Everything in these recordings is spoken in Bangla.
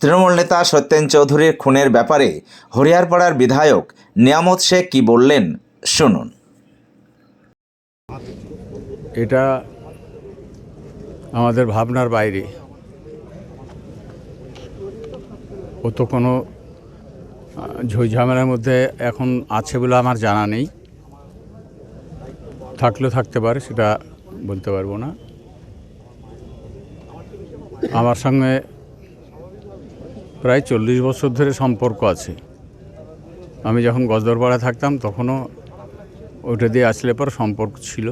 তৃণমূল নেতা সত্যেন চৌধুরীর খুনের ব্যাপারে হরিয়ারপাড়ার বিধায়ক নিয়ামত শেখ কি বললেন? শুনুন। এটা আমাদের ভাবনার বাইরে। ও তো কোনো ঝামেলার মধ্যে এখন আছে বলে আমার জানা নেই। থাকলেও থাকতে পারে, সেটা বলতে পারব না। আমার সঙ্গে প্রায় চল্লিশ বছর ধরে সম্পর্ক আছে। আমি যখন গজদরপাড়া থাকতাম, তখনও ওইটা দিয়ে আসলে পর সম্পর্ক ছিল।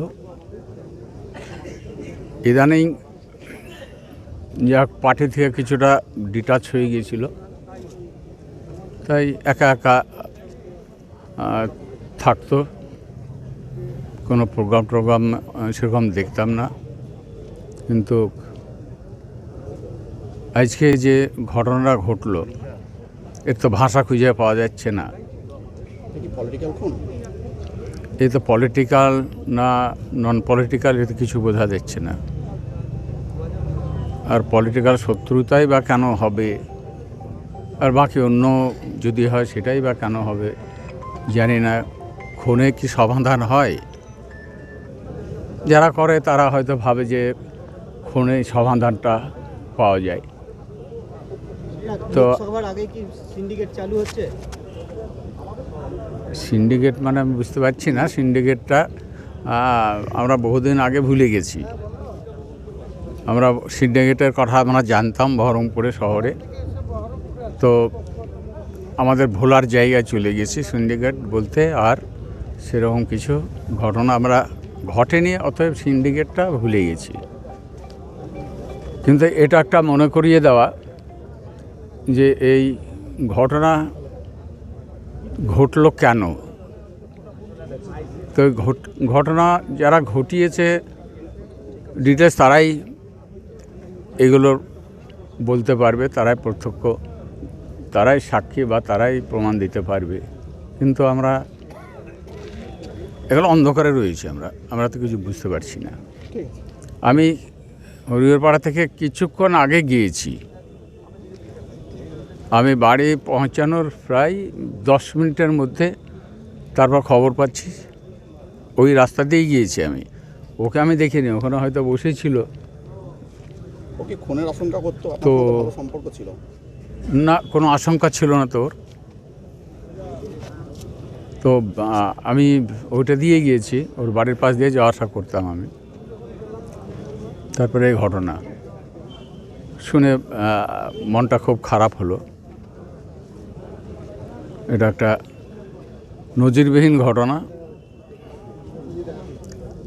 ইদানিং যাক, পার্টি থেকে কিছুটা ডিটাচ হয়ে গিয়েছিল। তাই একা একা থাকতো। কোনো প্রোগ্রাম টোগ্রাম সেরকম দেখতাম না। কিন্তু আজকে যে ঘটনাটা ঘটলো এর তো ভাষা খুঁজে পাওয়া যাচ্ছে না। এ তো পলিটিক্যাল না নন পলিটিক্যাল এতে কিছু বোঝা যাচ্ছে না। আর পলিটিক্যাল শত্রুতাই বা কেন হবে? আর বাকি অন্য যদি হয় সেটাই বা কেন হবে? জানি না খুনে কি সমাধান হয়? যারা করে তারা হয়তো ভাবে যে খুনে সমাধানটা পাওয়া যায়। তো সবার আগে কি সিন্ডিকেট চালু হচ্ছে? সিন্ডিকেট মানে আমি বুঝতে পারছি না। সিন্ডিকেটটা আমরা বহুদিন আগে ভুলে গেছি। আমরা সিন্ডিকেটের কথা আমরা জানতাম বহরমপুরে শহরে। তো আমাদের ভোলার জায়গায় চলে গেছি সিন্ডিকেট বলতে আর সেরকম কিছু ঘটনা আমরা ঘটেনি অতএব সিন্ডিকেটটা ভুলে গেছি। কিন্তু এটা একটা মনে করিয়ে দেওয়া যে এই ঘটনা ঘটলো কেন? তো ঘট- ঘটনা যারা ঘটিয়েছে ডিটেলস তারাই এগুলো বলতে পারবে তারাই প্রত্যক্ষ তারাই সাক্ষী বা তারাই প্রমাণ দিতে পারবে। কিন্তু আমরা এগুলো অন্ধকারে রয়েছি আমরা আমরা তো কিছু বুঝতে পারছি না। আমি হরিহরপাড়া থেকে কিছুক্ষণ আগে গিয়েছি। আমি বাড়ি পৌঁছানোর প্রায় দশ মিনিটের মধ্যে তারপর খবর পাচ্ছি। ওই রাস্তা দিয়েই গিয়েছি আমি। ওকে আমি দেখিনি ওখানে হয়তো বসেই ছিল ওকে খুনের আশঙ্কা করতো? তো- সম্পর্ক ছিল? না কোনো আশঙ্কা ছিল না তোর। তো আমি ওইটা দিয়ে গিয়েছি ওর বাড়ির পাশ দিয়ে যাওয়া আসা করতাম আমি। তারপরে এই ঘটনা। শুনে মনটা খুব খারাপ হলো। এটা একটা নজিরবিহীন ঘটনা।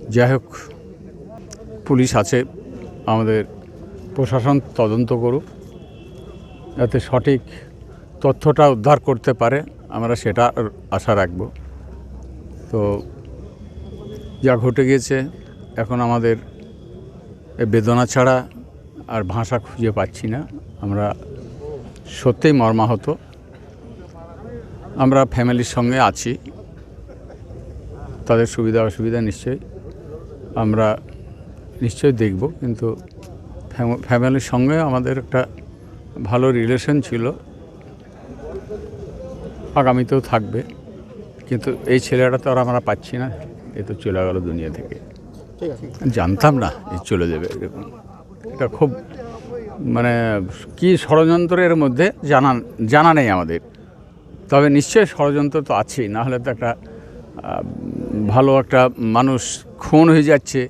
যাই হোক, পুলিশ আছে, আমাদের প্রশাসন তদন্ত করুক, যাতে সঠিক তথ্যটা উদ্ধার করতে পারে, আমরা সেটা আশা রাখব। তো যা ঘটে গিয়েছে, এখন আমাদের বেদনা ছাড়া আর ভাষা খুঁজে পাচ্ছি না। আমরা সত্যিই মর্মাহত। আমরা ফ্যামিলির সঙ্গে আছি। তাদের সুবিধা অসুবিধা নিশ্চয়ই আমরা নিশ্চয়ই দেখব কিন্তু ফ্যামিলির সঙ্গে আমাদের একটা ভালো রিলেশন ছিল। আগামীতেও থাকবে কিন্তু এই ছেলেটা তো আর আমরা পাচ্ছি না এ তো চলে গেল দুনিয়া থেকে। ঠিক আছে। জানতাম না এ চলে যাবে এরকম। এটা খুব মানে কি ষড়যন্ত্রের মধ্যে জানা জানা নেই আমাদের। তবে নিশ্চয়ই ষড়যন্ত্র তো আছেই না হলে তো একটা ভালো একটা মানুষ খুন হয়ে যাচ্ছে।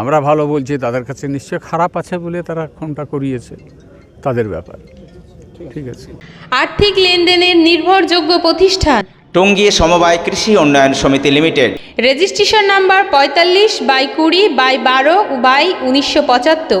আমরা ভালো বলছি তাদের কাছে নিশ্চয় খারাপ আছে বলে তারা খুনটা করিয়েছে তাদের ব্যাপার। ঠিক আছে। আর্থিক লেনদেনের নির্ভরযোগ্য প্রতিষ্ঠান। টঙ্গী সমবায় কৃষি উন্নয়ন সমিতি লিমিটেড। রেজিস্ট্রেশন নাম্বার পঁয়তাল্লিশ বাই কুড়ি বাই বারো বাই উনিশশো পঁচাত্তর।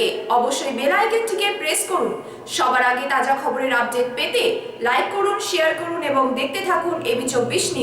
চ্যানেলটিকে অবশ্যই বেল আইকনটিকে প্রেস করুন। সবার আগে তাজা খবরের আপডেট পেতে লাইক করুন শেয়ার করুন এবং দেখতে থাকুন এবি চব্বিশ নিউজ